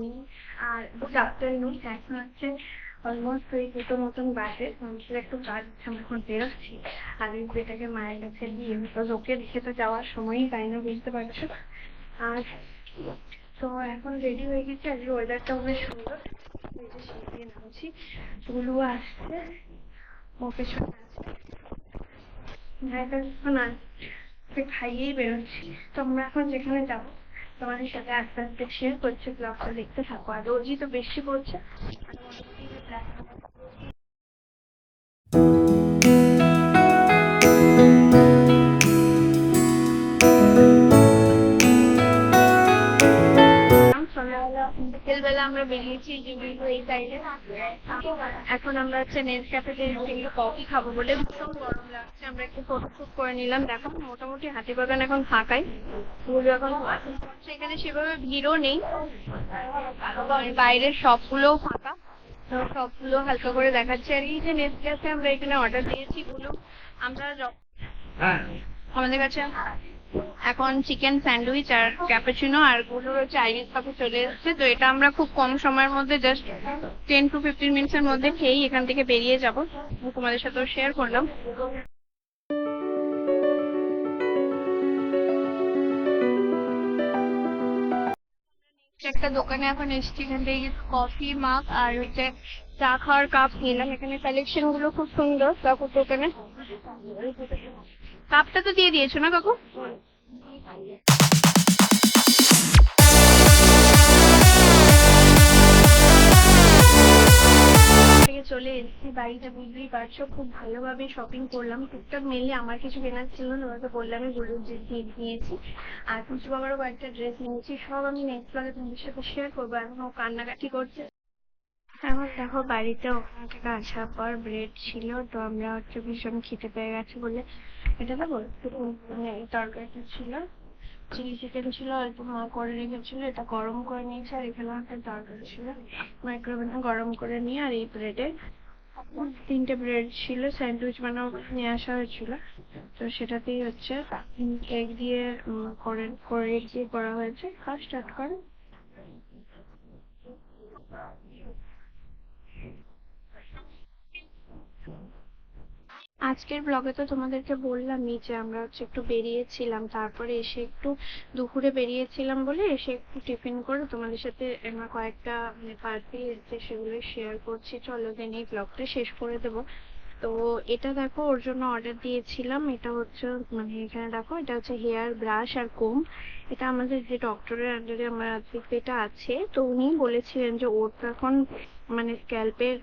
Morning আর good afternoon এখন হচ্ছে almost ওই দুটো মতন বাজে। মানুষের একটু কাজ এখন বেরোচ্ছি। আর ওই বেটাকে মায়ের কাছে দিয়ে বিকজ ওকে রেখে তো যাওয়ার সময়ই পাই না বুঝতে পারছ? আর তো এখন রেডি হয়ে গেছি। আজকে ওয়েদারটাও বেশ সুন্দর। এই যে সিঁড়ি দিয়ে নামছি। গুলু আসছে। ও পেছনে আছে ভাইটা এখন আসছে খাইয়েই বেরোচ্ছি। তো আমরা এখন যেখানে যাব তোমাদের সাথে আস্তে আস্তে শেয়ার করছি ব্লগটা দেখতে থাকো। আর রোজই তো বেশি পড়ছে আমরা বেরিয়েছি এখন আমরা হচ্ছে নেট ক্যাফেতে কফি খাব বলে ভীষণ গরম লাগছে। আমরা একটু ফটো শুট করে নিলাম। দেখো মোটামুটি হাতিবাগান এখন ফাঁকাই। পুরো এখন সেখানে সেভাবে ভিড়ও নেই। বাইরের সবগুলোও ফাঁকা। সবগুলো হালকা করে দেখাচ্ছে। আর এই যে নেট ক্যাফে আমরা এখানে অর্ডার দিয়েছি গুলো আমরা আমাদের কাছে এখন চিকেন স্যান্ডউইচ আর ক্যাপাচিনো আরগুলো আইরিস কফি চলে এসেছে। তো এটা আমরা খুব কম সময়ের মধ্যে just ten to fifteen minutes এর মধ্যে খেয়েই এখান থেকে বেরিয়ে যাব। তোমাদের সাথেও শেয়ার করলাম। একটা দোকানে এখন এসছি এখান থেকে কফি মাগ আর হচ্ছে চা খাওয়ার কাপ নিলাম। এখানে কালেকশনগুলো খুব সুন্দর। কাকুর দোকানে। কাপটা তো দিয়ে দিয়েছ না কাকু? চলে এসেছি, বাড়িতে বুঝতেই পারছ, খুব ভালোভাবে শপিং করলাম। টুকটাক মেনলি আমার কিছু কেনার ছিল না, তোমাকে বললামই গরুর ড্রেস নিয়েছি। আর কুচু বাবারও কয়েকটা ড্রেস নিয়েছি, সব আমি নেক্সট ব্লগে তোমাদের সাথে শেয়ার করব। এখন ও কান্নাকাটি করছে এখন দেখো বাড়িতে ওখান থেকে আসার পর ব্রেড ছিল, তো আমরা হচ্ছে ভীষণ খেতে পেয়ে গেছে বলে এটা দেবো? মানে তরকারিটা ছিল। চিলি চিকেন ছিল, অল্প মা করে রেখেছিল, এটা গরম করে নিয়েছে আর এখানে একটা তরকারি ছিল। মাইক্রোওভেনে গরম করে নিয়ে আর এই ব্রেডে তিনটে ব্রেড ছিল স্যান্ডউইচ বানাও নিয়ে আসা হয়েছিল। তো সেটাতেই হচ্ছে এগ দিয়ে করে করে দিয়ে করা হয়েছে। খাওয়া স্টার্ট করো। আজকের ব্লগে তো তোমাদেরকে বললামই যে আমরা হচ্ছে একটু বেরিয়েছিলাম, তারপরে এসে একটু দুপুরে বেরিয়েছিলাম বলে এসে একটু টিফিন করে তোমাদের সাথে আমরা কয়েকটা মানে পার্টি এসেছে সেগুলো শেয়ার করছি। চলো দেন এই ব্লগটা শেষ করে দেবো। তো এটা দেখো, ওর জন্য অর্ডার দিয়েছিলাম। এটা হচ্ছে মানে এখানে দেখো, এটা হচ্ছে হেয়ার ব্রাশ আর কোম এটা আমাদের যে ডক্টরের আন্ডারে আমার এটা আছে, তো উনি বলেছিলেন যে ওর তো এখন মানে স্ক্যাল্পের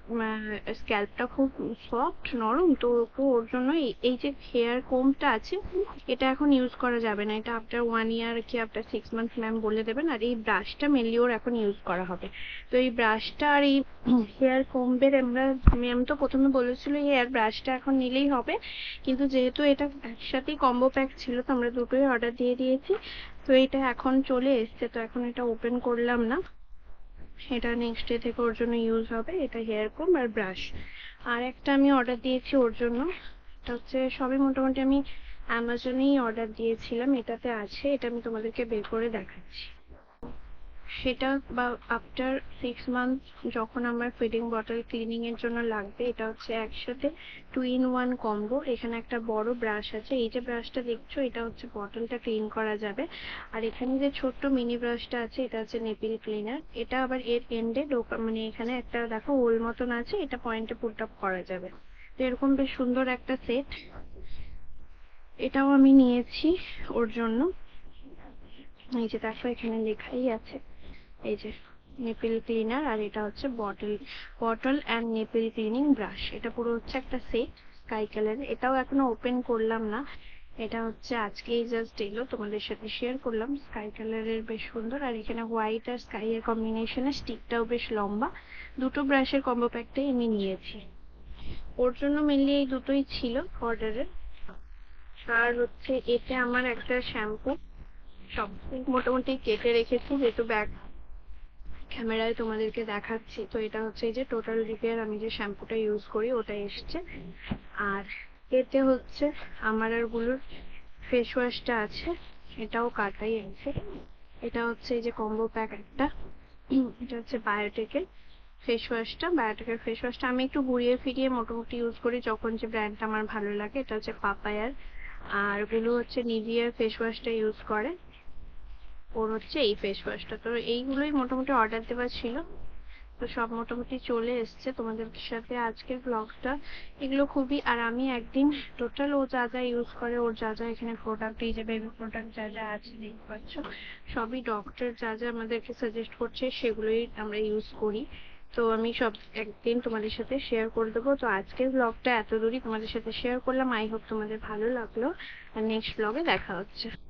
স্ক্যাল্পটা খুব সফট নরম, তো ওর জন্য এই- যে হেয়ার কোমটা আছে, এটা এখন ইউজ করা যাবে না। এটা আফটার ওয়ান ইয়ার কি আফটার সিক্স মান্থস ম্যাম বলে দেবেন, আর এই ব্রাশটা মেনলি ওর এখন ইউজ করা হবে। তো এই ব্রাশটা আর এই হেয়ার কোম্বের আমরা ম্যাম তো প্রথমে বলেছিল এই হেয়ার ব্রাশটা এখন নিলেই হবে, কিন্তু যেহেতু এটা একসাথেই কম্বো প্যাক ছিল, তো আমরা দুটোই অর্ডার দিয়ে দিয়েছি। তো এটা এখন চলে এসছে, তো এখন এটা ওপেন করলাম না। সেটা নেক্সট ডে থেকে ওর জন্য ইউজ হবে, এটা হেয়ার কম আর ব্রাশ আর একটা আমি অর্ডার দিয়েছি ওর জন্য, এটা হচ্ছে সবই মোটামুটি আমি অ্যামাজনেই অর্ডার দিয়েছিলাম, এটাতে আছে, এটা আমি তোমাদেরকে বের করে দেখাচ্ছি। সেটা বা আফটার সিক্স মান্থ যখন আমার ফিডিং বটল ক্লিনিং এর জন্য লাগবে, এটা হচ্ছে একসাথে টু ইন ওয়ান কম্বো এখানে একটা বড় ব্রাশ আছে, এই যে ব্রাশটা দেখছ, এটা হচ্ছে বটলটা ক্লিন করা যাবে। আর এখানে যে ছোট্ট মিনি ব্রাশটা আছে, এটা হচ্ছে নেপিল ক্লিনার এটা আবার এর এন্ডে মানে এখানে একটা দেখো হোল মতন আছে, এটা পয়েন্টে পুট আপ করা যাবে। তো এরকম বেশ সুন্দর একটা সেট এটাও আমি নিয়েছি ওর জন্য। এই যে দেখো, এখানে লেখাই আছে। এই যে নেপিল ক্লিনার আর এটা হচ্ছে bottle bottle and nipple cleaning brush এটা পুরো হচ্ছে একটা সেট স্কাই কালার এটাও এখনও ওপেন করলাম না। এটা হচ্ছে আজকেই জাস্ট এলো, তোমাদের সাথে শেয়ার করলাম। স্কাই কালারের বেশ সুন্দর আর এখানে হোয়াইট আর স্কাই এর কম্বিনেশনে স্টিকটাও বেশ লম্বা। দুটো ব্রাশের কম্বো প্যাকটাই আমি নিয়েছি। ওর জন্য মেনলি এই দুটোই ছিল অর্ডারের আর হচ্ছে এতে আমার একটা শ্যাম্পু সব মোটামুটি কেটে রেখেছি, যেহেতু ব্যাগ ক্যামেরায় তোমাদেরকে দেখাচ্ছি। তো এটা হচ্ছে এই যে টোটাল রিপেয়ার আমি যে শ্যাম্পুটা ইউজ করি, ওটা এসছে। আর এতে হচ্ছে আমার আরগুলোর ফেস ওয়াশটা আছে, এটাও কাটাই আছে এটা হচ্ছে এই যে কম্বো প্যাক একটা। এটা হচ্ছে বায়োটেকের ফেস ওয়াশটা বায়োটেকের ফেস ওয়াশটা আমি একটু ঘুরিয়ে ফিরিয়ে মোটামুটি ইউজ করি যখন যে ব্র্যান্ডটা আমার ভালো লাগে। এটা হচ্ছে পাপায়ার আরগুলো হচ্ছে নিভিয়ার ফেস ওয়াশটা ইউজ করে। ওর হচ্ছে এই ফেস ওয়াশটা তো এইগুলোই মোটামুটি অর্ডার দেওয়া ছিল। তো সব মোটামুটি চলে এসছে তোমাদের সাথে আজকের ব্লগটা এগুলো খুবই, আর আমি একদিন টোটাল ও যা যা ইউজ করে, ওর যা যা এখানে প্রোডাক্ট এই যে বেবি প্রোডাক্ট যা যা আছে দেখতে পাচ্ছ, সবই ডক্টর যা যা আমাদেরকে সাজেস্ট করছে, সেগুলোই আমরা ইউজ করি। তো আমি সব একদিন তোমাদের সাথে শেয়ার করে দেবো। তো আজকের ব্লগটা এত দূরই তোমাদের সাথে শেয়ার করলাম। আই হোপ তোমাদের ভালো লাগল। আর নেক্সট ব্লগে দেখা হচ্ছে।